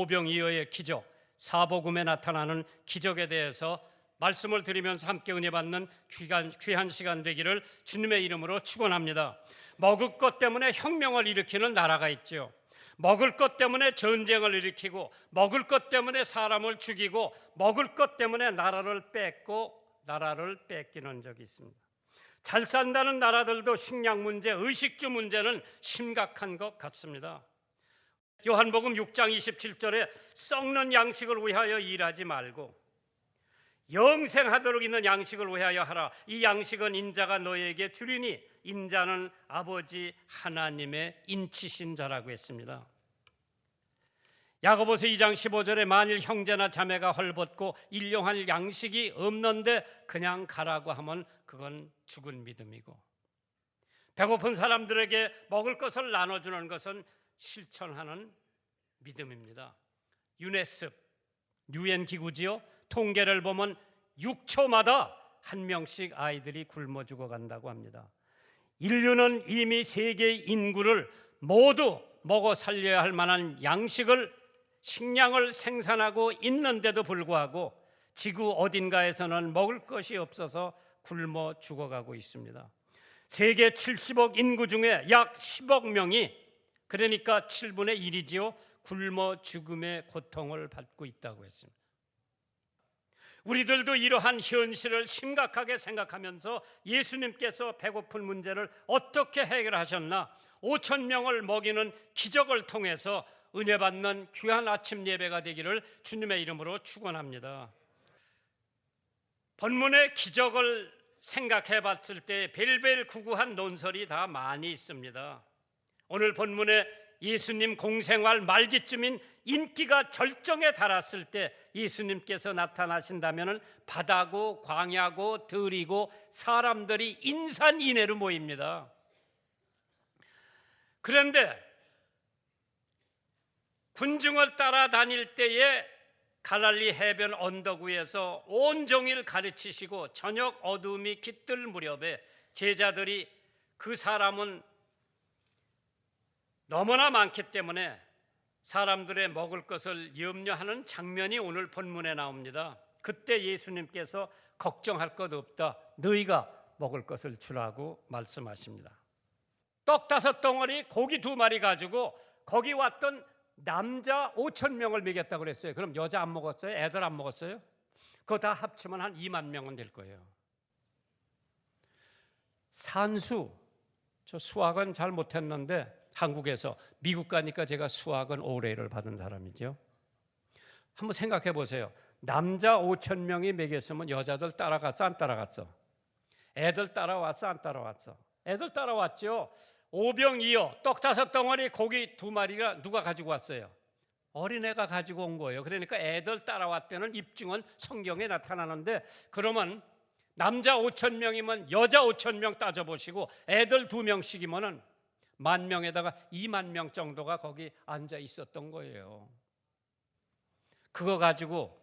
오병이어의 기적, 사복음에 나타나는 기적에 대해서 말씀을 드리면서 함께 은혜 받는 귀한, 귀한 시간 되기를 주님의 이름으로 축원합니다. 먹을 것 때문에 혁명을 일으키는 나라가 있죠. 먹을 것 때문에 전쟁을 일으키고 먹을 것 때문에 사람을 죽이고 먹을 것 때문에 나라를 뺏고 나라를 뺏기는 적이 있습니다. 잘 산다는 나라들도 식량 문제, 의식주 문제는 심각한 것 같습니다. 요한복음 6장 27절에 썩는 양식을 위하여 일하지 말고 영생하도록 있는 양식을 위하여 하라. 이 양식은 인자가 너에게 주리니 인자는 아버지 하나님의 인치신 자라고 했습니다. 야고보서 2장 15절에 만일 형제나 자매가 헐벗고 일용할 양식이 없는데 그냥 가라고 하면 그건 죽은 믿음이고 배고픈 사람들에게 먹을 것을 나눠주는 것은 실천하는 믿음입니다. 유네스 유엔 기구지요. 통계를 보면 6초마다 한 명씩 아이들이 굶어 죽어간다고 합니다. 인류는 이미 세계 인구를 모두 먹어 살려야 할 만한 양식을 식량을 생산하고 있는데도 불구하고 지구 어딘가에서는 먹을 것이 없어서 굶어 죽어가고 있습니다. 세계 70억 인구 중에 약 10억 명이 그러니까 7분의 1이지요. 굶어 죽음의 고통을 받고 있다고 했습니다. 우리들도 이러한 현실을 심각하게 생각하면서 예수님께서 배고픈 문제를 어떻게 해결하셨나 5천 명을 먹이는 기적을 통해서 은혜 받는 귀한 아침 예배가 되기를 주님의 이름으로 축원합니다. 본문의 기적을 생각해 봤을 때 벨벨 구구한 논설이 다 많이 있습니다. 오늘 본문에 예수님 공생활 말기쯤인 인기가 절정에 달았을 때 예수님께서 나타나신다면 바다고 광야고 들이고 사람들이 인산인해로 모입니다. 그런데 군중을 따라다닐 때에 갈랄리 해변 언덕 위에서 온종일 가르치시고 저녁 어둠이 깃들 무렵에 제자들이 그 사람은 너무나 많기 때문에 사람들의 먹을 것을 염려하는 장면이 오늘 본문에 나옵니다. 그때 예수님께서 걱정할 것 없다. 너희가 먹을 것을 주라고 말씀하십니다. 떡 다섯 덩어리, 고기 두 마리 가지고 거기 왔던 남자 5천 명을 먹였다고 그랬어요. 그럼 여자 안 먹었어요? 애들 안 먹었어요? 그거 다 합치면 한 2만 명은 될 거예요. 산수, 저 수학은 잘 못했는데 한국에서 미국 가니까 제가 수학은 오레를 받은 사람이죠. 한번 생각해 보세요. 남자 5천 명이 먹였으면 여자들 따라갔어 안 따라갔어? 애들 따라왔어 안 따라왔어? 애들 따라왔죠. 오병이어 떡 다섯 덩어리 고기 두 마리가 누가 가지고 왔어요? 어린애가 가지고 온 거예요. 그러니까 애들 따라왔다는 입증은 성경에 나타나는데 그러면 남자 5천 명이면 여자 5천 명 따져보시고 애들 두 명씩이면은 만 명에다가 2만 명 정도가 거기 앉아 있었던 거예요. 그거 가지고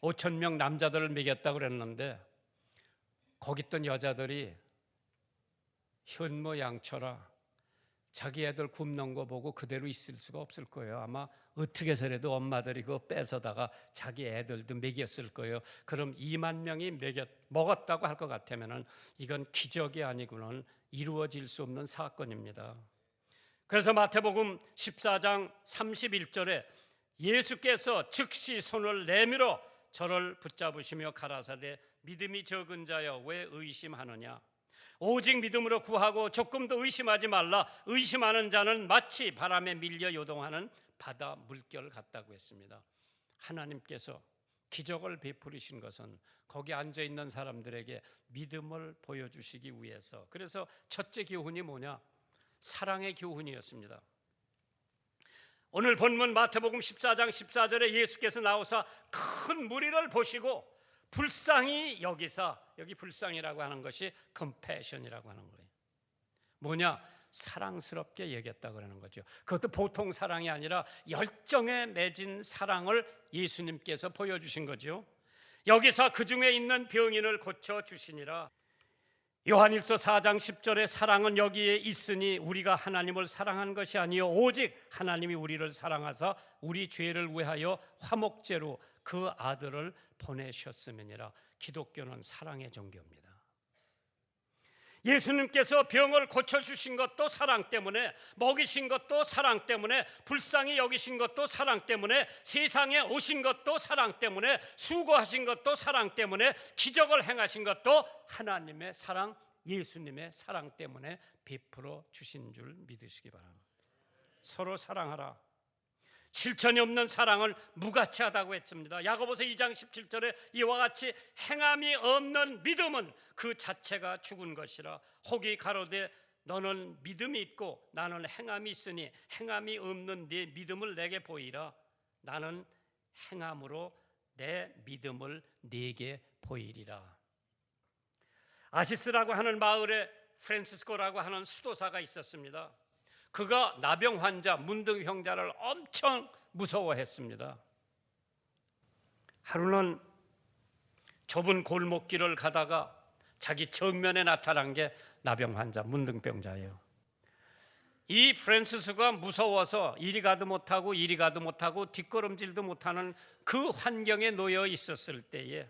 5천 명 남자들을 먹였다고 그랬는데 거기 있던 여자들이 현모양처라 자기 애들 굶는 거 보고 그대로 있을 수가 없을 거예요. 아마 어떻게 해서라도 엄마들이 그거 뺏어다가 자기 애들도 먹였을 거예요. 그럼 2만 명이 먹였, 먹었다고 할 것 같으면 이건 기적이 아니고는 이루어질 수 없는 사건입니다. 그래서 마태복음 14장 31절에 예수께서 즉시 손을 내밀어 저를 붙잡으시며 가라사대 믿음이 적은 자여 왜 의심하느냐 오직 믿음으로 구하고 조금도 의심하지 말라. 의심하는 자는 마치 바람에 밀려 요동하는 바다 물결 같다고 했습니다. 하나님께서 기적을 베푸리신 것은 거기 앉아 있는 사람들에게 믿음을 보여주시기 위해서. 그래서 첫째 교훈이 뭐냐? 사랑의 교훈이었습니다. 오늘 본문 마태복음 14장 14절에 예수께서 나오사 큰 무리를 보시고 불쌍히 여기서 여기 불쌍이라고 하는 것이 컴패션이라고 하는 거예요. 뭐냐? 사랑스럽게 여겼다 그러는 거죠. 그것도 보통 사랑이 아니라 열정에 맺은 사랑을 예수님께서 보여주신 거죠. 여기서 그 중에 있는 병인을 고쳐 주시니라. 요한일서 4장 10절에 사랑은 여기에 있으니 우리가 하나님을 사랑한 것이 아니요 오직 하나님이 우리를 사랑하사 우리 죄를 위하여 화목제로 그 아들을 보내셨음이니라. 기독교는 사랑의 종교입니다. 예수님께서 병을 고쳐주신 것도 사랑 때문에, 먹이신 것도 사랑 때문에, 불쌍히 여기신 것도 사랑 때문에, 세상에 오신 것도 사랑 때문에, 수고하신 것도 사랑 때문에, 기적을 행하신 것도 하나님의 사랑, 예수님의 사랑 때문에 베풀어 주신 줄 믿으시기 바랍니다. 서로 사랑하라. 실천이 없는 사랑을 무가치하다고 했습니다. 야고보서 2장 17절에 이와 같이 행함이 없는 믿음은 그 자체가 죽은 것이라. 혹이 가로되 너는 믿음이 있고 나는 행함이 있으니 행함이 없는 네 믿음을 내게 보이라. 나는 행함으로 내 믿음을 네게 보이리라. 아시스라고 하는 마을에 프란시스코라고 하는 수도사가 있었습니다. 그가 나병 환자, 문둥 형자를 엄청 무서워했습니다. 하루는 좁은 골목길을 가다가 자기 정면에 나타난 게 나병 환자, 문둥병자예요. 이 프란시스가 무서워서 이리 가도 못하고 이리 가도 못하고 뒷걸음질도 못하는 그 환경에 놓여 있었을 때에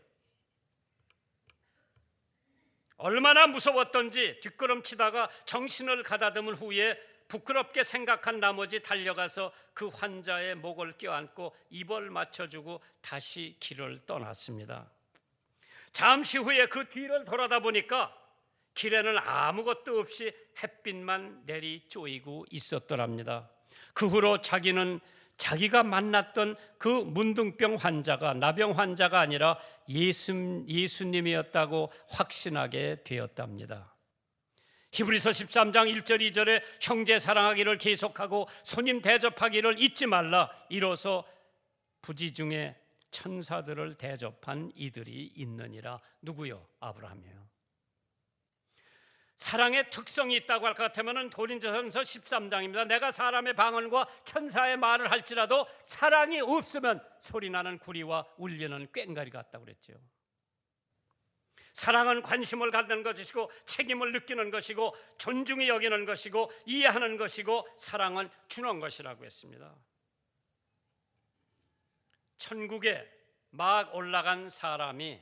얼마나 무서웠던지 뒷걸음치다가 정신을 가다듬은 후에 부끄럽게 생각한 나머지 달려가서 그 환자의 목을 껴안고 입을 맞춰주고 다시 길을 떠났습니다. 잠시 후에 그 뒤를 돌아다 보니까 길에는 아무것도 없이 햇빛만 내리 쪼이고 있었더랍니다. 그 후로 자기는 자기가 만났던 그 문둥병 환자가 나병 환자가 아니라 예수, 예수님이었다고 확신하게 되었답니다. 히브리서 13장 1절 2절에 형제 사랑하기를 계속하고 손님 대접하기를 잊지 말라 이로써 부지 중에 천사들을 대접한 이들이 있느니라 누구요? 아브라함이요. 사랑의 특성이 있다고 할 것 같으면 도린저전서 13장입니다. 내가 사람의 방언과 천사의 말을 할지라도 사랑이 없으면 소리나는 구리와 울리는 꽹가리 같다고 그랬죠. 사랑은 관심을 갖는 것이고 책임을 느끼는 것이고 존중히 여기는 것이고 이해하는 것이고 사랑은 주는 것이라고 했습니다. 천국에 막 올라간 사람이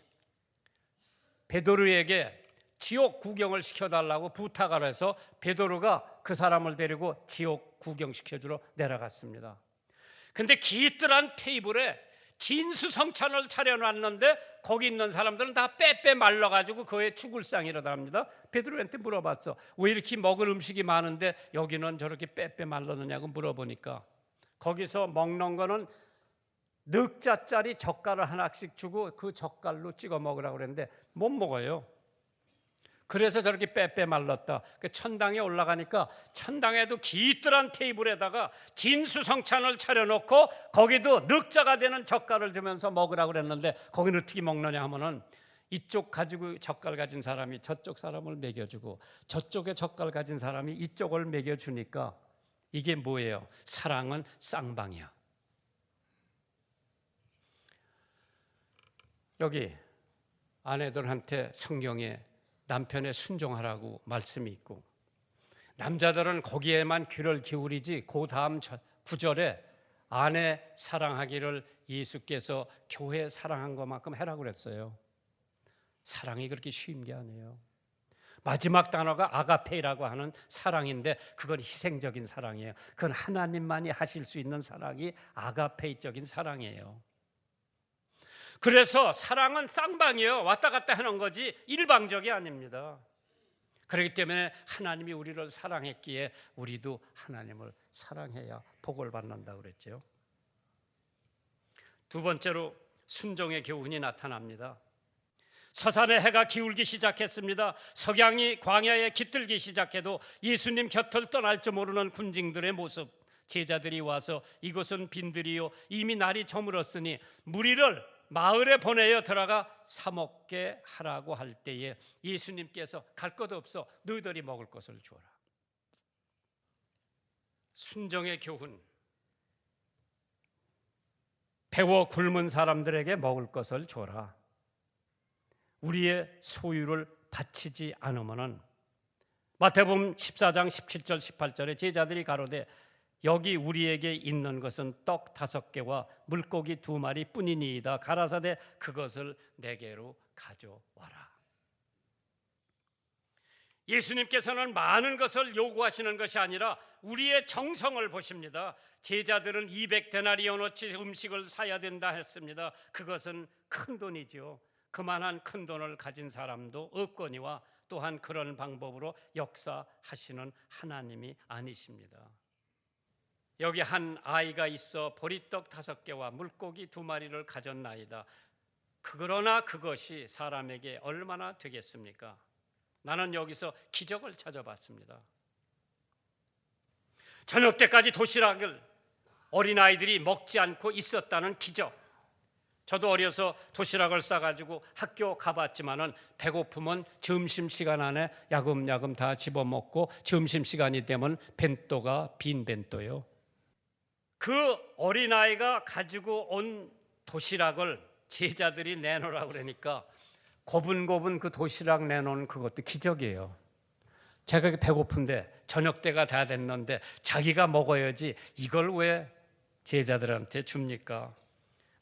베드로에게 지옥 구경을 시켜달라고 부탁을 해서 베드로가 그 사람을 데리고 지옥 구경시켜주러 내려갔습니다. 근데 기뜰한 테이블에 진수성찬을 차려놨는데 거기 있는 사람들은 다 빼빼 말라가지고 그의 죽을 상이라다 합니다. 베드로한테 물어봤어. 왜 이렇게 먹을 음식이 많은데 여기는 저렇게 빼빼 말랐느냐고 물어보니까 거기서 먹는 거는 넉자짜리 젓갈을 하나씩 주고 그 젓갈로 찍어 먹으라고 그랬는데 못 먹어요. 그래서 저렇게 빼빼 말랐다. 그 천당에 올라가니까 천당에도 기뜰한 테이블에다가 진수성찬을 차려놓고 거기도 늑자가 되는 젓갈을 주면서 먹으라고 그랬는데 거기는 어떻게 먹느냐 하면은 이쪽 가지고 젓갈 가진 사람이 저쪽 사람을 먹여주고 저쪽에 젓갈 가진 사람이 이쪽을 먹여주니까 이게 뭐예요? 사랑은 쌍방이야. 여기 아내들한테 성경에 남편에 순종하라고 말씀이 있고 남자들은 거기에만 귀를 기울이지 그 다음 구절에 아내 사랑하기를 예수께서 교회 사랑한 것만큼 해라고 그랬어요. 사랑이 그렇게 쉬운 게 아니에요. 마지막 단어가 아가페이라고 하는 사랑인데 그건 희생적인 사랑이에요. 그건 하나님만이 하실 수 있는 사랑이 아가페이적인 사랑이에요. 그래서 사랑은 쌍방이요. 왔다 갔다 하는 거지 일방적이 아닙니다. 그렇기 때문에 하나님이 우리를 사랑했기에 우리도 하나님을 사랑해야 복을 받는다 그랬죠. 두 번째로 순종의 교훈이 나타납니다. 서산의 해가 기울기 시작했습니다. 석양이 광야에 깃들기 시작해도 예수님 곁을 떠날 줄 모르는 군중들의 모습. 제자들이 와서 이곳은 빈들이요 이미 날이 저물었으니 무리를 마을에 보내어 들어가 사 먹게 하라고 할 때에 예수님께서 갈것 없어 너희들이 먹을 것을 주어라. 순정의 교훈. 배워 굶은 사람들에게 먹을 것을 줘라. 우리의 소유를 바치지 않으면은 마태복음 14장 17절 18절에 제자들이 가로되 여기 우리에게 있는 것은 떡 다섯 개와 물고기 두 마리 뿐이니이다 가라사대 그것을 내게로 가져와라. 예수님께서는 많은 것을 요구하시는 것이 아니라 우리의 정성을 보십니다. 제자들은 200데나리온어치 음식을 사야 된다 했습니다. 그것은 큰 돈이지요. 그만한 큰 돈을 가진 사람도 없거니와 또한 그런 방법으로 역사하시는 하나님이 아니십니다. 여기 한 아이가 있어 보리떡 다섯 개와 물고기 두 마리를 가졌나이다. 그러나 그것이 사람에게 얼마나 되겠습니까? 나는 여기서 기적을 찾아봤습니다. 저녁 때까지 도시락을 어린아이들이 먹지 않고 있었다는 기적. 저도 어려서 도시락을 싸가지고 학교 가봤지만은 배고프면 점심 시간 안에 야금야금 다 집어먹고 점심 시간이 되면 벤또가 빈 벤또요. 그 어린아이가 가지고 온 도시락을 제자들이 내놓으라 그러니까 고분고분 그 도시락 내놓은 그것도 기적이에요. 제가 배고픈데 저녁 때가 다 됐는데 자기가 먹어야지 이걸 왜 제자들한테 줍니까?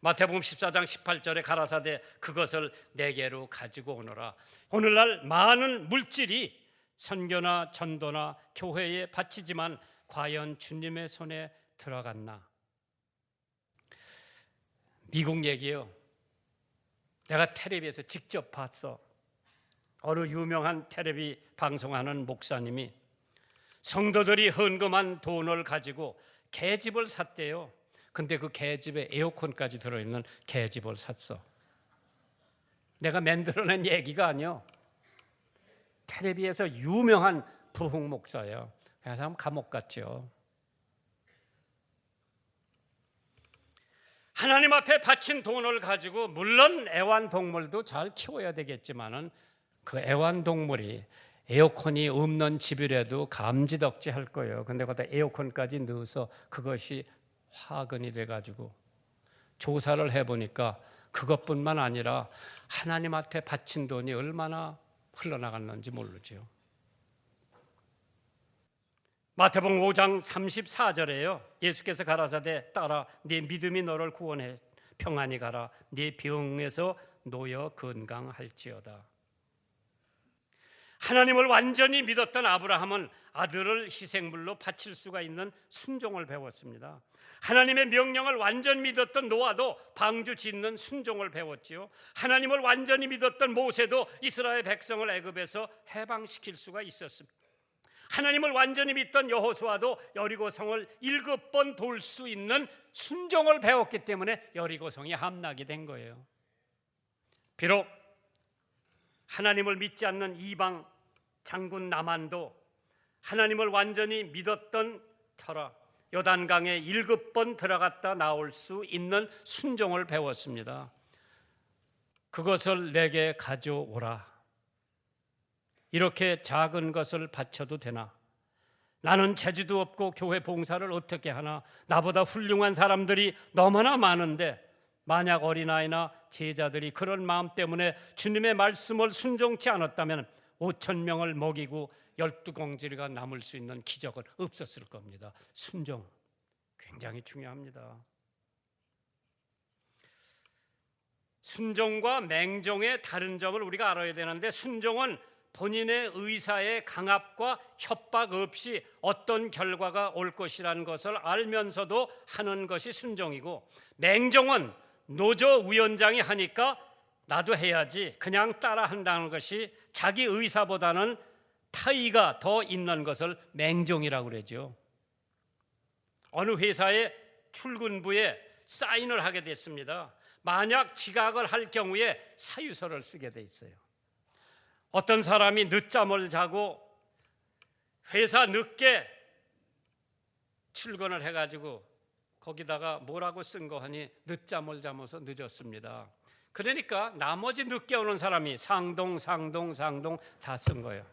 마태복음 14장 18절에 가라사대 그것을 내게로 가지고 오너라. 오늘날 많은 물질이 선교나 전도나 교회에 바치지만 과연 주님의 손에 들어갔나? 미국 얘기요. 내가 텔레비에서 직접 봤어. 어느 유명한 텔레비 방송하는 목사님이 성도들이 헌금한 돈을 가지고 개집을 샀대요. 근데 그 개집에 에어컨까지 들어있는 개집을 샀어. 내가 만들어낸 얘기가 아니요. 텔레비에서 유명한 부흥 목사예요. 그래서 감옥 갔죠. 하나님 앞에 바친 돈을 가지고 물론 애완동물도 잘 키워야 되겠지만은 그 애완동물이 에어컨이 없는 집이라도 감지덕지 할 거예요. 근데 거기다 에어컨까지 넣어서 그것이 화근이 돼가지고 조사를 해보니까 그것뿐만 아니라 하나님 앞에 바친 돈이 얼마나 흘러나갔는지 모르죠. 마태복음 5장 34절에요. 예수께서 가라사대 따라 네 믿음이 너를 구원해 평안히 가라 네 병에서 놓여 건강할지어다. 하나님을 완전히 믿었던 아브라함은 아들을 희생물로 바칠 수가 있는 순종을 배웠습니다. 하나님의 명령을 완전 믿었던 노아도 방주 짓는 순종을 배웠지요. 하나님을 완전히 믿었던 모세도 이스라엘 백성을 애굽에서 해방시킬 수가 있었습니다. 하나님을 완전히 믿던 여호수아도 여리고 성을 일곱 번 돌 수 있는 순종을 배웠기 때문에 여리고 성이 함락이 된 거예요. 비록 하나님을 믿지 않는 이방 장군 나만도 하나님을 완전히 믿었던 터라 요단강에 일곱 번 들어갔다 나올 수 있는 순종을 배웠습니다. 그것을 내게 가져오라. 이렇게 작은 것을 바쳐도 되나? 나는 재주도 없고 교회 봉사를 어떻게 하나? 나보다 훌륭한 사람들이 너무나 많은데 만약 어린아이나 제자들이 그런 마음 때문에 주님의 말씀을 순종치 않았다면 5천 명을 먹이고 열두 공지가 남을 수 있는 기적은 없었을 겁니다. 순종 굉장히 중요합니다. 순종과 맹종의 다른 점을 우리가 알아야 되는데 순종은 본인의 의사의 강압과 협박 없이 어떤 결과가 올 것이라는 것을 알면서도 하는 것이 순종이고 맹종은 노조 위원장이 하니까 나도 해야지 그냥 따라 한다는 것이 자기 의사보다는 타의가 더 있는 것을 맹종이라고 그러죠. 어느 회사의 출근부에 사인을 하게 됐습니다. 만약 지각을 할 경우에 사유서를 쓰게 돼 있어요. 어떤 사람이 늦잠을 자고 회사 늦게 출근을 해가지고 거기다가 뭐라고 쓴 거 하니 늦잠을 자면서 늦었습니다. 그러니까 나머지 늦게 오는 사람이 상동, 상동, 상동 다 쓴 거예요.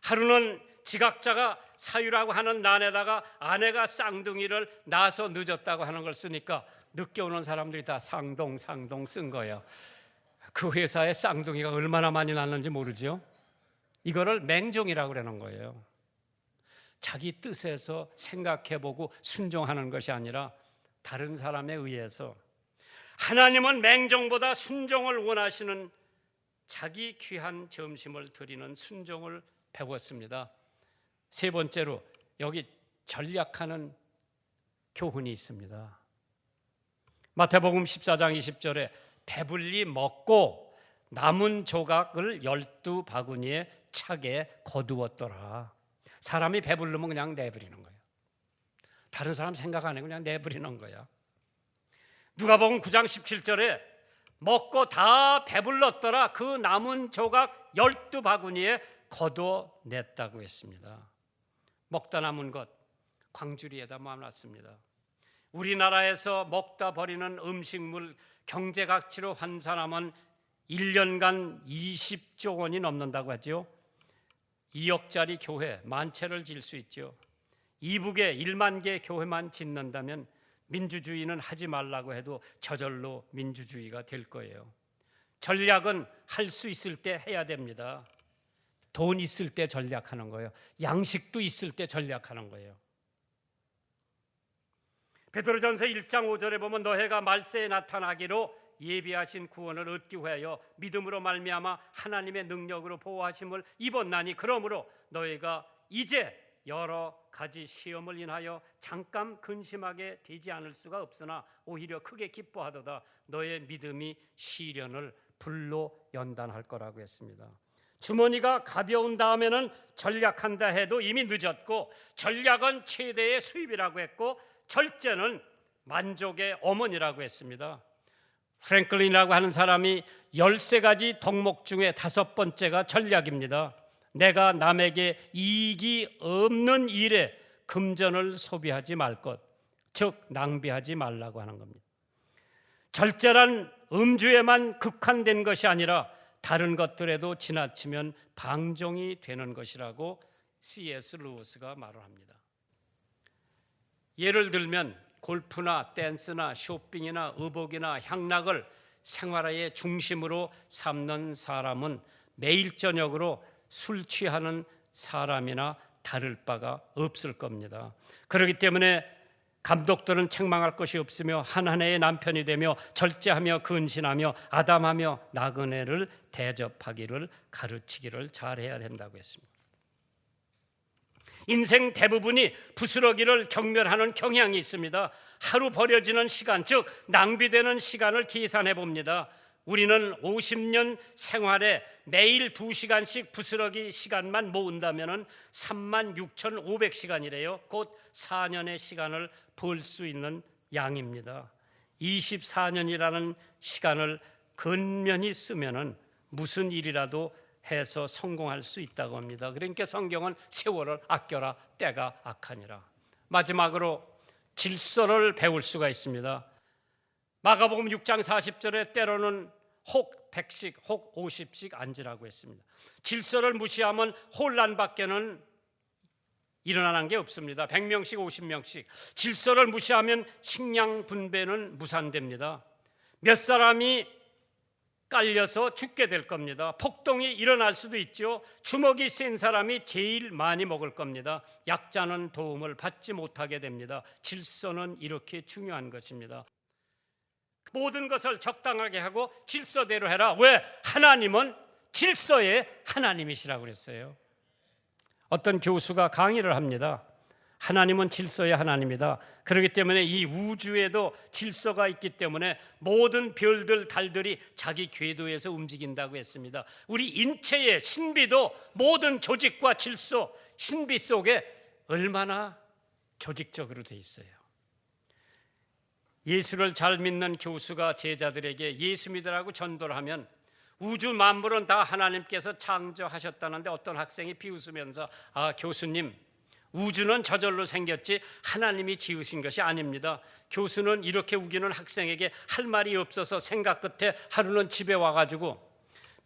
하루는 지각자가 사유라고 하는 난에다가 아내가 쌍둥이를 낳아서 늦었다고 하는 걸 쓰니까 늦게 오는 사람들이 다 상동, 상동 쓴 거예요. 그 회사에 쌍둥이가 얼마나 많이 났는지 모르죠. 이거를 맹종이라고 그러는 거예요. 자기 뜻에서 생각해보고 순종하는 것이 아니라 다른 사람에 의해서 하나님은 맹종보다 순종을 원하시는 자기 귀한 점심을 드리는 순종을 배웠습니다. 세 번째로 여기 전략하는 교훈이 있습니다. 마태복음 14장 20절에 배불리 먹고 남은 조각을 열두 바구니에 차게 거두었더라. 사람이 배부르면 그냥 내버리는 거예요. 다른 사람 생각 안 해 그냥 내버리는 거야. 누가복음 9장 17절에 먹고 다 배불렀더라. 그 남은 조각 열두 바구니에 거둬냈다고 했습니다. 먹다 남은 것 광주리에다 모아놨습니다. 우리나라에서 먹다 버리는 음식물 경제 가치로 환산하면 1년간 20조 원이 넘는다고 하죠. 2억짜리 교회 만 채를 질 수 있죠. 이북에 1만 개 교회만 짓는다면 민주주의는 하지 말라고 해도 저절로 민주주의가 될 거예요. 전략은 할 수 있을 때 해야 됩니다. 돈 있을 때 전략하는 거예요. 양식도 있을 때 전략하는 거예요. 베드로전서 1장 5절에 보면 너희가 말세에 나타나기로 예비하신 구원을 얻기 위하여 믿음으로 말미암아 하나님의 능력으로 보호하심을 입었나니 그러므로 너희가 이제 여러 가지 시험을 인하여 잠깐 근심하게 되지 않을 수가 없으나 오히려 크게 기뻐하도다 너의 믿음이 시련을 불로 연단할 거라고 했습니다. 주머니가 가벼운 다음에는 전략한다 해도 이미 늦었고 전략은 최대의 수입이라고 했고 절제는 만족의 어머니라고 했습니다. 프랭클린이라고 하는 사람이 13가지 덕목 중에 다섯 번째가 전략입니다. 내가 남에게 이익이 없는 일에 금전을 소비하지 말 것, 즉 낭비하지 말라고 하는 겁니다. 절제란 음주에만 극한된 것이 아니라 다른 것들에도 지나치면 방종이 되는 것이라고 C.S. 루스가 말을 합니다. 예를 들면 골프나 댄스나 쇼핑이나 의복이나 향락을 생활의 중심으로 삼는 사람은 매일 저녁으로 술 취하는 사람이나 다를 바가 없을 겁니다. 그렇기 때문에 감독들은 책망할 것이 없으며 한한 해의 남편이 되며 절제하며 근신하며 아담하며 나그네를 대접하기를 가르치기를 잘해야 된다고 했습니다. 인생 대부분이 부스러기를 경멸하는 경향이 있습니다. 하루 버려지는 시간, 즉 낭비되는 시간을 계산해 봅니다. 우리는 50년 생활에 매일 2시간씩 부스러기 시간만 모은다면 3만 6,500시간이래요. 곧 4년의 시간을 벌 수 있는 양입니다. 24년이라는 시간을 근면히 쓰면은 무슨 일이라도 해서 성공할 수 있다고 합니다. 그러니까 성경은 세월을 아껴라 때가 악하니라. 마지막으로 질서를 배울 수가 있습니다. 마가복음 6장 40절에 때로는 혹 100씩 혹 50씩 앉으라고 했습니다. 질서를 무시하면 혼란밖에는 일어나는 게 없습니다. 100명씩 50명씩. 질서를 무시하면 식량 분배는 무산됩니다. 몇 사람이 깔려서 죽게 될 겁니다. 폭동이 일어날 수도 있죠. 주먹이 센 사람이 제일 많이 먹을 겁니다. 약자는 도움을 받지 못하게 됩니다. 질서는 이렇게 중요한 것입니다. 모든 것을 적당하게 하고 질서대로 해라. 왜? 하나님은 질서의 하나님이시라고 그랬어요. 어떤 교수가 강의를 합니다. 하나님은 질서의 하나님이다. 그렇기 때문에 이 우주에도 질서가 있기 때문에 모든 별들, 달들이 자기 궤도에서 움직인다고 했습니다. 우리 인체의 신비도 모든 조직과 질서, 신비 속에 얼마나 조직적으로 돼 있어요. 예수를 잘 믿는 교수가 제자들에게 예수 믿으라고 전도를 하면 우주 만물은 다 하나님께서 창조하셨다는데 어떤 학생이 비웃으면서 아 교수님 우주는 저절로 생겼지 하나님이 지으신 것이 아닙니다. 교수는 이렇게 우기는 학생에게 할 말이 없어서 생각 끝에 하루는 집에 와가지고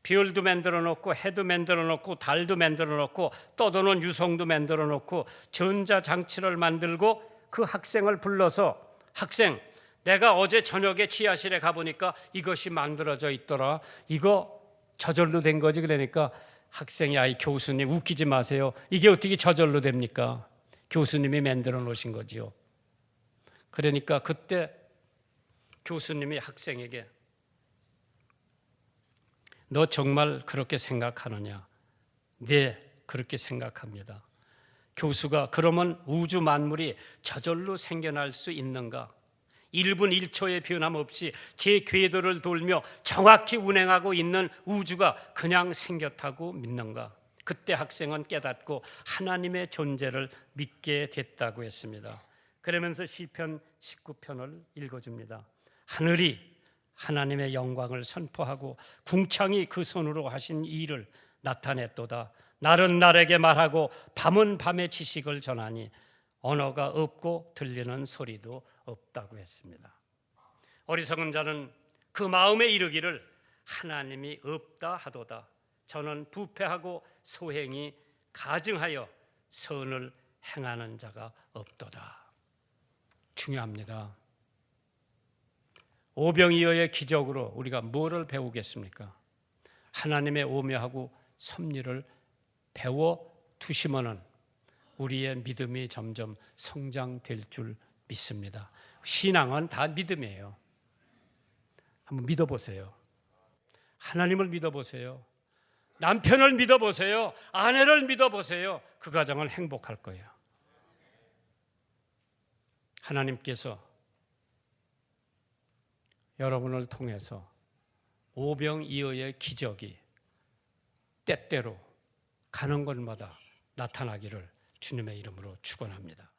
별도 만들어 놓고 해도 만들어 놓고 달도 만들어 놓고 떠도는 유성도 만들어 놓고 전자 장치를 만들고 그 학생을 불러서 학생 내가 어제 저녁에 지하실에 가보니까 이것이 만들어져 있더라. 이거 저절로 된 거지. 그러니까 학생이 아이 교수님 웃기지 마세요. 이게 어떻게 저절로 됩니까? 교수님이 만들어 놓으신 거지요. 그러니까 그때 교수님이 학생에게 너 정말 그렇게 생각하느냐? 네, 그렇게 생각합니다. 교수가 그러면 우주 만물이 저절로 생겨날 수 있는가? 1분 1초의 변함없이 제 궤도를 돌며 정확히 운행하고 있는 우주가 그냥 생겼다고 믿는가? 그때 학생은 깨닫고 하나님의 존재를 믿게 됐다고 했습니다. 그러면서 시편 19편을 읽어줍니다. 하늘이 하나님의 영광을 선포하고 궁창이 그 손으로 하신 일을 나타냈도다. 날은 날에게 말하고 밤은 밤의 지식을 전하니 언어가 없고 들리는 소리도 없다고 했습니다. 어리석은 자는 그 마음에 이르기를 하나님이 없다 하도다. 저는 부패하고 소행이 가증하여 선을 행하는 자가 없도다. 중요합니다. 오병이어의 기적으로 우리가 뭐를 배우겠습니까? 하나님의 오묘하고 섭리를 배워 두시면은 우리의 믿음이 점점 성장될 줄 믿습니다. 신앙은 다 믿음이에요. 한번 믿어보세요. 하나님을 믿어보세요. 남편을 믿어보세요. 아내를 믿어보세요. 그 가정은 행복할 거예요. 하나님께서 여러분을 통해서 오병이어의 기적이 때때로 가는 곳마다 나타나기를 주님의 이름으로 축원합니다.